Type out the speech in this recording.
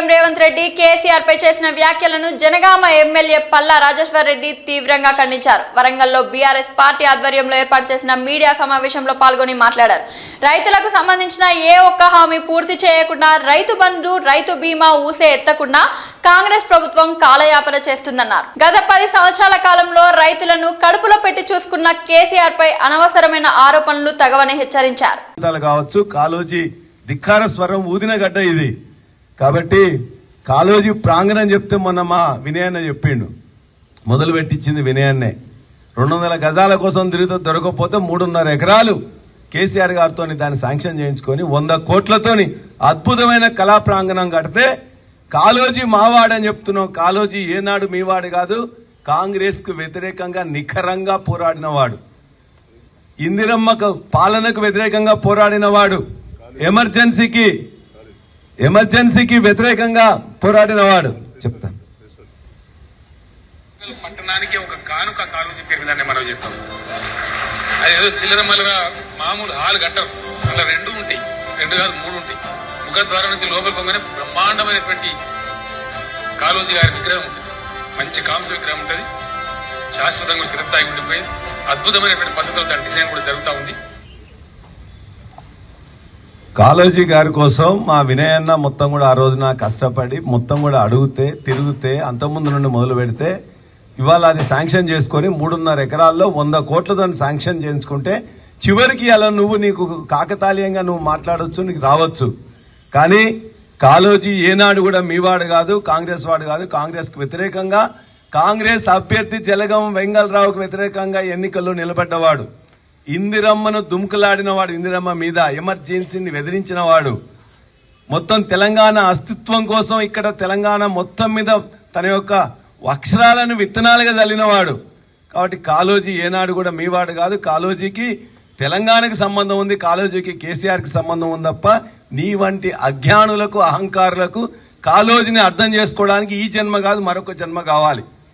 CM Revanth Reddy KCR పై చేసిన వ్యాఖ్యలను జనగామ ఎమ్మెల్యే పల్లా రాజేశ్వర్ రెడ్డి తీవ్రంగా ఖండించారు. వరంగల్లో బీఆర్ఎస్ పార్టీ ఆధ్వర్యంలో ఏర్పాటు చేసిన మీడియా సమావేశంలో పాల్గొని మాట్లాడారు. రైతులకు సంబంధించిన ఏ ఒక్క హామీ పూర్తి చేయకుండా రైతు బంధు రైతు బీమా ఊసే ఎత్తకుండా కాంగ్రెస్ ప్రభుత్వం కాలయాపన చేస్తుందన్నారు. గత పది సంవత్సరాల కాలంలో రైతులను కడుపులో పెట్టి చూసుకున్న కేసీఆర్ పై అనవసరమైన ఆరోపణలు తగవని హెచ్చరించారు. కావచ్చు కాలోజీ ధిక్కార స్వరం ఊదిన గడ్డ ఇది. కాబట్టి కాలేజీ ప్రాంగణం చెప్తే మొన్న మా వినయన్న చెప్పిండు. మొదలు పెట్టించింది వినయన్నే. రెండు వందల గజాల కోసం తిరుగుతూ దొరకకపోతే మూడున్నర ఎకరాలు కేసీఆర్ గారితో దాన్ని శాంక్షన్ చేయించుకొని వంద కోట్లతోని అద్భుతమైన కళా ప్రాంగణం కడితే కాలోజీ మావాడని చెప్తున్నాం. కాలోజీ ఏనాడు మీవాడు కాదు కాంగ్రెస్కు వ్యతిరేకంగా నిఖరంగా పోరాడిన వాడు ఇందిరమ్మకు పాలనకు వ్యతిరేకంగా పోరాడిన వాడు ఎమర్జెన్సీకి ఎమర్జెన్సీకి వ్యతిరేకంగా పోరాడిన వాడు చెప్తాను పట్టణానికి ఒక కానుక కాలువ పెరిగిందని మనం చేస్తాం. అది ఏదో చిల్లరమల్లగా మామూలు హాల్ కట్టరు. అలా రెండు ఉంటాయి. రెండు కాదు మూడు ఉంటాయి. ముఖద్వారం నుంచి లోపల పొంగనే బ్రహ్మాండమైనటువంటి కాలోజీ గారి విగ్రహం ఉంటుంది. మంచి కాంస విగ్రహం ఉంటుంది. శాశ్వతంగా చిరస్థాయి ఉండిపోయింది. అద్భుతమైనటువంటి పద్ధతులతో దాని డిజైన్ కూడా జరుగుతూ ఉంది. కాళోజీ గారి కోసం మా వినయన్న మొత్తం కూడా ఆ రోజున కష్టపడి మొత్తం కూడా అడుగుతే తిరిగితే అంతకుముందు నుండి మొదలు పెడితే ఇవాళ అది శాంక్షన్ చేసుకొని మూడున్నర ఎకరాల్లో వంద కోట్లతో శాంక్షన్ చేయించుకుంటే చివరికి అలా నువ్వు నీకు కాకతాళీయంగా నువ్వు మాట్లాడవచ్చు నీకు రావచ్చు. కానీ కాలోజీ ఏనాడు కూడా మీవాడు కాదు కాంగ్రెస్ వాడు కాదు కాంగ్రెస్కి వ్యతిరేకంగా కాంగ్రెస్ అభ్యర్థి జలగం వెంగళరావుకు వ్యతిరేకంగా ఎన్నికల్లో నిలబడ్డవాడు. ఇందిరమ్మను దుమ్కులాడిన వాడు ఇందిరమ్మ మీద ఎమర్జెన్సీని వెదిరించిన వాడు. మొత్తం తెలంగాణ అస్తిత్వం కోసం ఇక్కడ తెలంగాణ మొత్తం మీద తన యొక్క అక్షరాలను విత్తనాలుగా చల్లినవాడు కాబట్టి కాలోజీ ఏనాడు కూడా మీవాడు కాదు. కాలోజీకి తెలంగాణకు సంబంధం ఉంది కాలోజీకి కేసీఆర్కి సంబంధం ఉంది తప్ప నీ వంటి అజ్ఞానులకు అహంకారులకు కాలోజీని అర్థం చేసుకోవడానికి ఈ జన్మ కాదు మరొక జన్మ కావాలి.